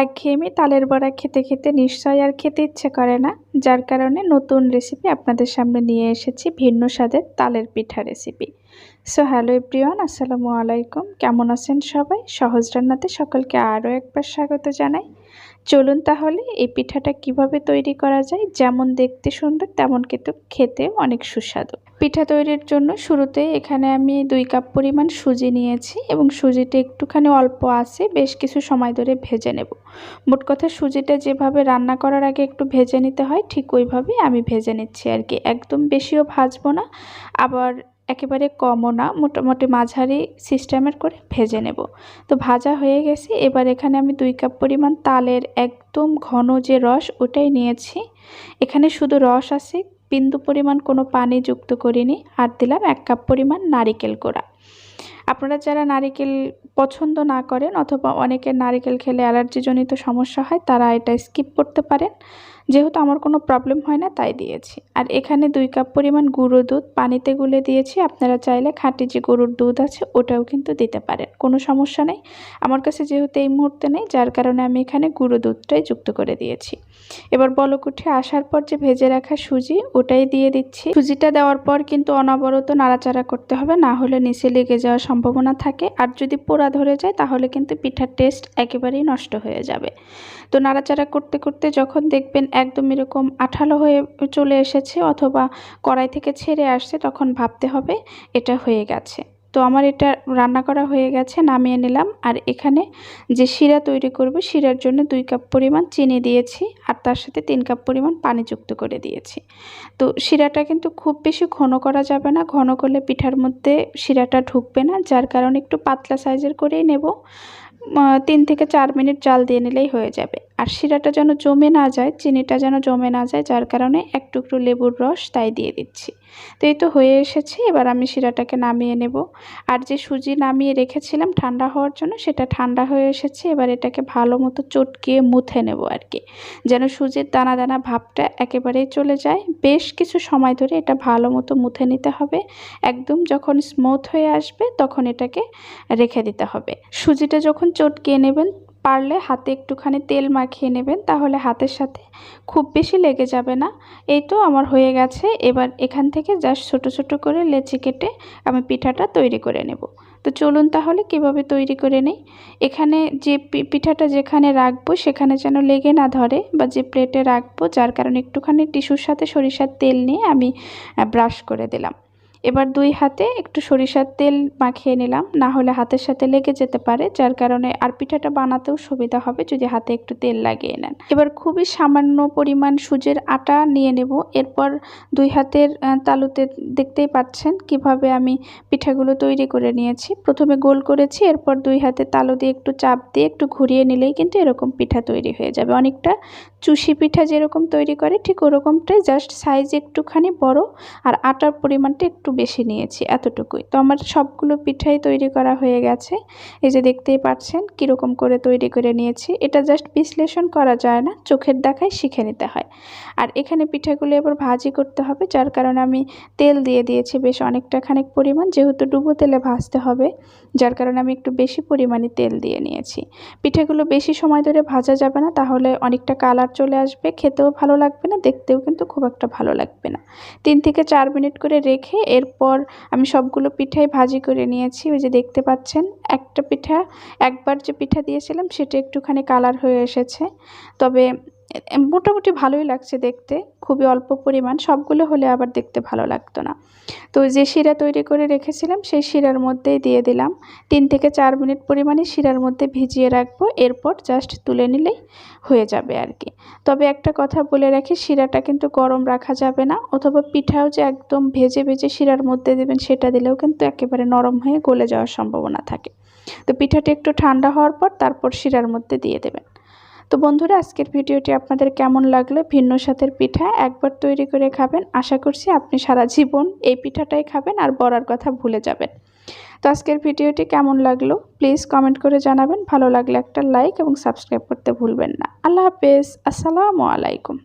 একঘেয়েমি তালের বড়া খেতে খেতে নিশ্চয়ই আর খেতে ইচ্ছে করে না। যার কারণে নতুন রেসিপি আপনাদের সামনে নিয়ে এসেছি ভিন্ন স্বাদের তালের পিঠা রেসিপি সো হ্যালো এভরিওয়ান আসসালামু আলাইকুম। কেমন আছেন সবাই? সহজ রান্নাতে সকলকে আরও একবার স্বাগত জানাই। চলুন তাহলে এই পিঠাটা কীভাবে তৈরি করা যায়? যেমন দেখতে সুন্দর, তেমন কিন্তু খেতে অনেক সুস্বাদু। পিঠা তৈরির জন্য শুরুতে এখানে আমি দুই কাপ পরিমাণ সুজি নিয়েছি এবং সুজিটা একটুখানি অল্প আছে, বেশ কিছু সময় ধরে ভেজে নেব। মোট কথা সুজিটা যেভাবে রান্না করার আগে একটু ভেজে নিতে হয়, ঠিক ওইভাবেই আমি ভেজে নিচ্ছি আর কি। একদম বেশিও ভাজবো না, আবার একেবারে কমও না, মোটামুটি মাঝারি সিস্টেমের করে ভেজে নেব। তো ভাজা হয়ে গেছে, এবার এখানে আমি দুই কাপ পরিমাণ তালের একদম ঘন যে রস ওটাই নিয়েছি। এখানে শুধু রস আছে, বিন্দু পরিমাণ কোনো পানি যুক্ত করিনি, আর দিলাম এক কাপ পরিমাণ নারিকেল কোড়া আপনারা যারা নারিকেল পছন্দ না করেন অথবা অনেকের নারিকেল খেলে অ্যালার্জিজনিত সমস্যা হয়, তারা এটা স্কিপ করতে পারেন। যেহেতু আমার কোনো প্রবলেম হয় না, তাই দিয়েছি। আর এখানে দুই কাপ পরিমাণ গুঁড়ো দুধ পানিতে গুলে দিয়েছি। আপনারা চাইলে খাঁটি যে গরুর দুধ আছে, ওটাও কিন্তু দিতে পারেন। কোনো সমস্যা নেই। আমার কাছে যেহেতু এই মুহূর্তে নেই, যার কারণে আমি এখানে গুঁড়ো দুধটাই যুক্ত করে দিয়েছি। এবার বলক উঠে আসার পর যে ভেজে রাখা সুজি, ওটাই দিয়ে দিচ্ছি। সুজিটা দেওয়ার পর কিন্তু অনবরত নাড়াচাড়া করতে হবে, না হলে নিচে লেগে যাওয়ার সম্ভাবনা থাকে। আর যদি পোড়া ধরে যায়, তাহলে কিন্তু পিঠার টেস্ট একেবারেই নষ্ট হয়ে যাবে। তো নাড়াচাড়া করতে করতে যখন দেখবেন একদম এরকম আঠালো হয়ে চলে এসেছে অথবা কড়াই থেকে ছেড়ে আসছে, তখন ভাবতে হবে এটা হয়ে গেছে। তো আমার এটা রান্না করা হয়ে গেছে, নামিয়ে নিলাম। আর এখানে যে শিরা তৈরি করব, শিরার জন্য দুই কাপ পরিমাণ চিনি দিয়েছি আর তার সাথে তিন কাপ পরিমাণ পানি যুক্ত করে দিয়েছি। তো শিরাটা কিন্তু খুব বেশি ঘন করা যাবে না, ঘন করলে পিঠার মধ্যে শিরাটা ঢুকবে না, যার কারণে একটু পাতলা সাইজের করেই নেব। তিন থেকে চার মিনিট জাল দিয়ে নিলেই হয়ে যাবে। আর শিরাটা যেন জমে না যায়, চিনিটা যেন জমে না যায়, যার কারণে এক টুকরো লেবুর রস তাই দিয়ে দিচ্ছি। তো এই তো হয়ে এসেছে, এবার আমি শিরাটাকে নামিয়ে নেব। আর যে সুজি নামিয়ে রেখেছিলাম ঠান্ডা হওয়ার জন্য, সেটা ঠান্ডা হয়ে এসেছে, এবার এটাকে ভালো মতো চটকিয়ে মুথে নেব আর কি। যেন সুজির দানা দানা ভাবটা একেবারেই চলে যায়। বেশ কিছু সময় ধরে এটা ভালো মতো মুথে নিতে হবে। একদম যখন স্মুথ হয়ে আসবে, তখন এটাকে রেখে দিতে হবে। সুজিটা যখন চটকিয়ে নেবেন পারলে হাতে একটুখানি তেল মাখিয়ে নেবেন, তাহলে হাতের সাথে খুব বেশি লেগে যাবে না। এই তো আমার হয়ে গেছে, এবার এখান থেকে জাস্ট ছোট ছোট করে লেচি কেটে আমি পিঠাটা তৈরি করে নেব। তো চলুন তাহলে কীভাবে তৈরি করে নেই। এখানে যে পিঠাটা যেখানে রাখব সেখানে যেন লেগে না ধরে বা যে প্লেটে রাখব, যার কারণে একটুখানি টিস্যুর সাথে সরিষার তেল নিয়ে আমি ব্রাশ করে দিলাম। এবার দুই হাতে একটু সরিষার তেল মাখিয়ে নিলাম, না হলে হাতের সাথে লেগে যেতে পারে, যার কারণে আর পিঠাটা বানাতেও সুবিধা হবে যদি হাতে একটু তেল লাগিয়ে নেন। এবার খুবই সামান্য পরিমাণ সুজের আটা নিয়ে নেব। এরপর দুই হাতের তালুতে দেখতেই পাচ্ছেন কীভাবে আমি পিঠাগুলো তৈরি করে নিয়েছি। প্রথমে গোল করেছি, এরপর দুই হাতে তালু দিয়ে একটু চাপ দিয়ে একটু ঘুরিয়ে নিলেই কিন্তু এরকম পিঠা তৈরি হয়ে যাবে। অনেকটা চুষি পিঠা যেরকম তৈরি করে, ঠিক ওরকমটাই জাস্ট সাইজ একটুখানি বড় আর আটার পরিমাণটা একটু বেশি নিয়েছি এতটুকুই। তো আমার সবগুলো পিঠাই তৈরি করা হয়ে গেছে। এই যে দেখতেই পাচ্ছেন কীরকম করে তৈরি করে নিয়েছি। এটা জাস্ট বিশ্লেষণ করা যায় না, চোখের দেখায় শিখে নিতে হয়। আর এখানে পিঠাগুলো এবার ভাজি করতে হবে, যার কারণে আমি তেল দিয়ে দিয়েছি বেশ অনেকটা খানিক পরিমাণ, যেহেতু ডুবো তেলে ভাজতে হবে, যার কারণে আমি একটু বেশি পরিমাণে তেল দিয়ে নিয়েছি। পিঠাগুলো বেশি সময় ধরে ভাজা যাবে না, তাহলে অনেকটা কালার চলে আসবে, খেতেও ভালো লাগবে না, দেখতেও কিন্তু খুব একটা ভালো লাগবে না। তিন থেকে চার মিনিট করে রেখে এরপর আমি সবগুলো পিঠাই ভাজি করে নিয়েছি, ওই যে দেখতে পাচ্ছেন, একটা পিঠা, একবার যে পিঠা দিয়েছিলাম সেটা একটুখানি কালার হয়ে এসেছে। তবে মোটামুটি ভালোই লাগছে দেখতে। খুবই অল্প পরিমাণ। সবগুলো হলে আবার দেখতে ভালো লাগতো না। তো যে শিরা তৈরি করে রেখেছিলাম, সেই শিরার মধ্যেই দিয়ে দিলাম। তিন থেকে চার মিনিট পরিমাণে শিরার মধ্যে ভিজিয়ে রাখব। এরপর জাস্ট তুলে নিলেই হয়ে যাবে আর কি। তবে একটা কথা বলে রাখি, শিরাটা কিন্তু গরম রাখা যাবে না। অথবা পিঠাও যে একদম ভেজে ভেজে শিরার মধ্যে দেবেন, সেটা দিলেও কিন্তু একেবারে নরম হয়ে গলে যাওয়ার সম্ভাবনা থাকে। তো পিঠাটা একটু ঠান্ডা হওয়ার পর তারপর শিরার মধ্যে দিয়ে দেবেন। তো বন্ধুরা, আজকের ভিডিওটি আপনাদের কেমন লাগল? ভিন্ন স্বাদের পিঠা একবার তৈরি করে খাবেন। আশা করছি আপনি সারা জীবন এই পিঠাটাই খাবেন আর বড়ার কথা ভুলে যাবেন। তো আজকের ভিডিওটি কেমন লাগল? প্লিজ কমেন্ট করে জানাবেন। ভালো লাগলে একটা লাইক এবং সাবস্ক্রাইব করতে ভুলবেন না। আল্লাহ হাফেজ। আসসালামু আলাইকুম।